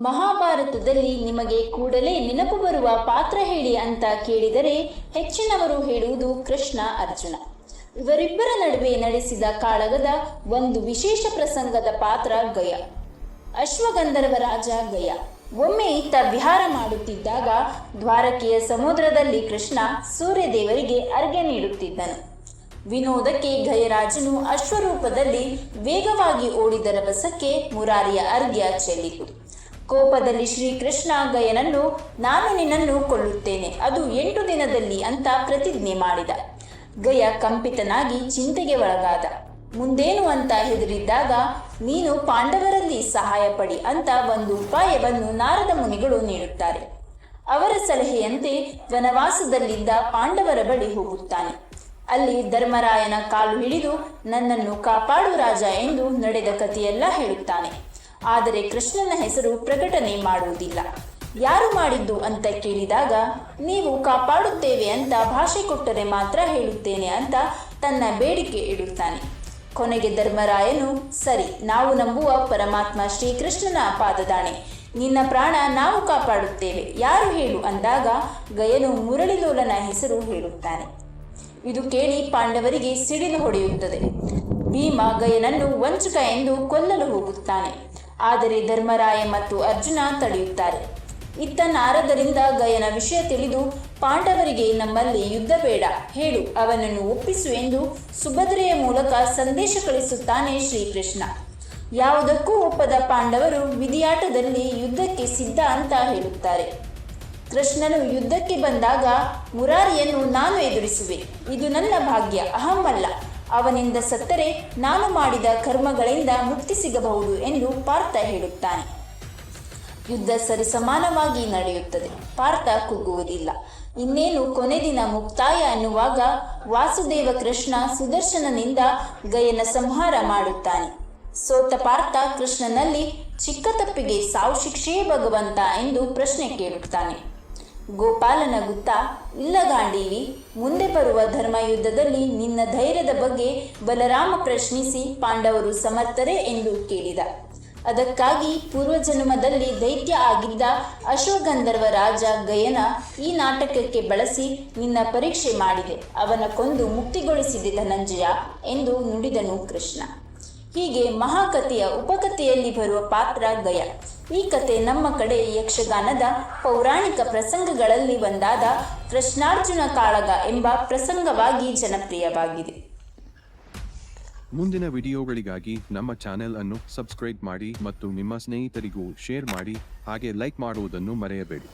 ಮಹಾಭಾರತದಲ್ಲಿ ನಿಮಗೆ ಕೂಡಲೇ ನೆನಪು ಬರುವ ಪಾತ್ರ ಹೇಳಿ ಅಂತ ಕೇಳಿದರೆ ಹೆಚ್ಚಿನವರು ಹೇಳುವುದು ಕೃಷ್ಣ, ಅರ್ಜುನ. ಇವರಿಬ್ಬರ ನಡುವೆ ನಡೆಸಿದ ಕಾಳಗದ ಒಂದು ವಿಶೇಷ ಪ್ರಸಂಗದ ಪಾತ್ರ ಗಯ. ಅಶ್ವಗಂಧರ್ವ ರಾಜ ಗಯ. ಒಮ್ಮೆ ಇತ್ತ ವಿಹಾರ ಮಾಡುತ್ತಿದ್ದಾಗ ದ್ವಾರಕೆಯ ಸಮುದ್ರದಲ್ಲಿ ಕೃಷ್ಣ ಸೂರ್ಯದೇವರಿಗೆ ಅರ್ಘ್ಯ ನೀಡುತ್ತಿದ್ದನು. ವಿನೋದಕ್ಕೆ ಗಯರಾಜನು ಅಶ್ವರೂಪದಲ್ಲಿ ವೇಗವಾಗಿ ಓಡಿದ ರಭಸಕ್ಕೆ ಮುರಾರಿಯ ಅರ್ಘ್ಯ ಚೆಲ್ಲಿತು. ಕೋಪದಲ್ಲಿ ಶ್ರೀಕೃಷ್ಣ ಗಯನನ್ನು ನಾನು ನಿನ್ನನ್ನು ಕೊಲ್ಲುತ್ತೇನೆ. ಅದು ಎಂಟು ದಿನದಲ್ಲಿ ಅಂತ ಪ್ರತಿಜ್ಞೆ ಮಾಡಿದ. ಗಯ ಕಂಪಿತನಾಗಿ ಚಿಂತೆಗೆ ಒಳಗಾದ. ಮುಂದೇನು ಅಂತ ಹೆದರಿದ್ದಾಗ, ನೀನು ಪಾಂಡವರಲ್ಲಿ ಸಹಾಯ ಪಡಿ ಅಂತ ಒಂದು ಉಪಾಯವನ್ನು ನಾರದ ಮುನಿಗಳು ನೀಡುತ್ತಾರೆ. ಅವರ ಸಲಹೆಯಂತೆ ವನವಾಸದಲ್ಲಿದ್ದ ಪಾಂಡವರ ಬಳಿ ಹೋಗುತ್ತಾನೆ. ಅಲ್ಲಿ ಧರ್ಮರಾಯನ ಕಾಲು ಹಿಡಿದು, ನನ್ನನ್ನು ಕಾಪಾಡು ರಾಜ ಎಂದು ನಡೆದ ಕಥೆಯೆಲ್ಲ ಹೇಳುತ್ತಾನೆ. ಆದರೆ ಕೃಷ್ಣನ ಹೆಸರು ಪ್ರಕಟಣೆ ಮಾಡುವುದಿಲ್ಲ. ಯಾರು ಮಾಡಿದ್ದು ಅಂತ ಕೇಳಿದಾಗ, ನೀವು ಕಾಪಾಡುತ್ತೇವೆ ಅಂತ ಭಾಷೆ ಕೊಟ್ಟರೆ ಮಾತ್ರ ಹೇಳುತ್ತೇನೆ ಅಂತ ತನ್ನ ಬೇಡಿಕೆ ಇಡುತ್ತಾನೆ. ಕೊನೆಗೆ ಧರ್ಮರಾಯನು, ಸರಿ, ನಾವು ನಂಬುವ ಪರಮಾತ್ಮ ಶ್ರೀಕೃಷ್ಣನ ಪಾದದಾಣೆ. ನಿನ್ನ ಪ್ರಾಣ ನಾವು ಕಾಪಾಡುತ್ತೇವೆ. ಯಾರು ಹೇಳು? ಅಂದಾಗ ಗಯನು ಮುರಳಿಲೋಲನ ಹೆಸರು ಹೇಳುತ್ತಾನೆ. ಇದು ಕೇಳಿ ಪಾಂಡವರಿಗೆ ಸಿಡಿಲು ಹೊಡೆಯುತ್ತದೆ. ಭೀಮ ಗಯನನ್ನು ವಂಚಕ ಎಂದು ಕೊಲ್ಲಲು ಹೋಗುತ್ತಾನೆ. ಆದರೆ ಧರ್ಮರಾಯ ಮತ್ತು ಅರ್ಜುನ ತಡೆಯುತ್ತಾರೆ. ಇತ್ತ ನಾರದರಿಂದ ಗಯನ ವಿಷಯ ತಿಳಿದು ಪಾಂಡವರಿಗೆ ನಮ್ಮಲ್ಲಿ ಯುದ್ಧ ಬೇಡ, ಹೇಳು, ಅವನನ್ನು ಒಪ್ಪಿಸು ಎಂದು ಸುಭದ್ರೆಯ ಮೂಲಕ ಸಂದೇಶ ಕಳಿಸುತ್ತಾನೆ ಶ್ರೀಕೃಷ್ಣ. ಯಾವುದಕ್ಕೂ ಒಪ್ಪದ ಪಾಂಡವರು ವಿಧಿಯಾಟದಲ್ಲಿ ಯುದ್ಧಕ್ಕೆ ಸಿದ್ಧ ಅಂತ ಹೇಳುತ್ತಾರೆ. ಕೃಷ್ಣನು ಯುದ್ಧಕ್ಕೆ ಬಂದಾಗ ಮುರಾರಿಯನ್ನು ನಾನು ಎದುರಿಸುವೆ, ಇದು ನನ್ನ ಭಾಗ್ಯ ಅಹಮ್ಮಲ್ಲ ಅವನಿಂದ ಸತ್ತರೆ ನಾನು ಮಾಡಿದ ಕರ್ಮಗಳಿಂದ ಮುಕ್ತಿ ಸಿಗಬಹುದು ಎಂದು ಪಾರ್ಥ ಹೇಳುತ್ತಾನೆ. ಯುದ್ಧ ಸರಿಸಮಾನವಾಗಿ ನಡೆಯುತ್ತದೆ. ಪಾರ್ಥ ಕುಗ್ಗುವುದಿಲ್ಲ. ಇನ್ನೇನು ಕೊನೆ ದಿನ ಮುಕ್ತಾಯ ಅನ್ನುವಾಗ ವಾಸುದೇವ ಕೃಷ್ಣ ಸುದರ್ಶನನಿಂದ ಗಯನ ಸಂಹಾರ ಮಾಡುತ್ತಾನೆ. ಸೋತ ಪಾರ್ಥ ಕೃಷ್ಣನಲ್ಲಿ ಚಿಕ್ಕ ತಪ್ಪಿಗೆ ಸಾವು ಶಿಕ್ಷೆಯೇ ಭಗವಂತ ಎಂದು ಪ್ರಶ್ನೆ ಕೇಳುತ್ತಾನೆ. ಗೋಪಾಲನ ನಗುತ್ತಾ ಇಲ್ಲ ಗಾಂಡೀವಿ, ಮುಂದೆ ಬರುವ ಧರ್ಮಯುದ್ಧದಲ್ಲಿ ನಿನ್ನ ಧೈರ್ಯದ ಬಗ್ಗೆ ಬಲರಾಮ ಪ್ರಶ್ನಿಸಿ ಪಾಂಡವರು ಸಮರ್ಥರೇ ಎಂದು ಕೇಳಿದ. ಅದಕ್ಕಾಗಿ ಪೂರ್ವಜನ್ಮದಲ್ಲಿ ದೈತ್ಯ ಆಗಿದ್ದ ಅಶ್ವಗಂಧರ್ವ ರಾಜ ಗಯನ ಈ ನಾಟಕಕ್ಕೆ ಬಳಸಿ ನಿನ್ನ ಪರೀಕ್ಷೆ ಮಾಡಿದೆ. ಅವನ ಕೊಂದು ಮುಕ್ತಿಗೊಳಿಸಿದೆ ಧನಂಜಯ ಎಂದು ನುಡಿದನು ಕೃಷ್ಣ. ಹೀಗೆ ಮಹಾಕಥೆಯ ಉಪಕಥೆಯಲ್ಲಿ ಬರುವ ಪಾತ್ರ ಗಯ. ಈ ಕತೆ ನಮ್ಮ ಕಡೆ ಯಕ್ಷಗಾನದ ಪೌರಾಣಿಕ ಪ್ರಸಂಗಗಳಲ್ಲಿ ಒಂದಾದ ಕೃಷ್ಣಾರ್ಜುನ ಕಾಳಗ ಎಂಬ ಪ್ರಸಂಗವಾಗಿ ಜನಪ್ರಿಯವಾಗಿದೆ. ಮುಂದಿನ ವಿಡಿಯೋಗಳಿಗಾಗಿ ನಮ್ಮ ಚಾನೆಲ್ ಅನ್ನು ಸಬ್ಸ್ಕ್ರೈಬ್ ಮಾಡಿ ಮತ್ತು ನಿಮ್ಮ ಸ್ನೇಹಿತರಿಗೂ ಶೇರ್ ಮಾಡಿ, ಹಾಗೆ ಲೈಕ್ ಮಾಡುವುದನ್ನು ಮರೆಯಬೇಡಿ.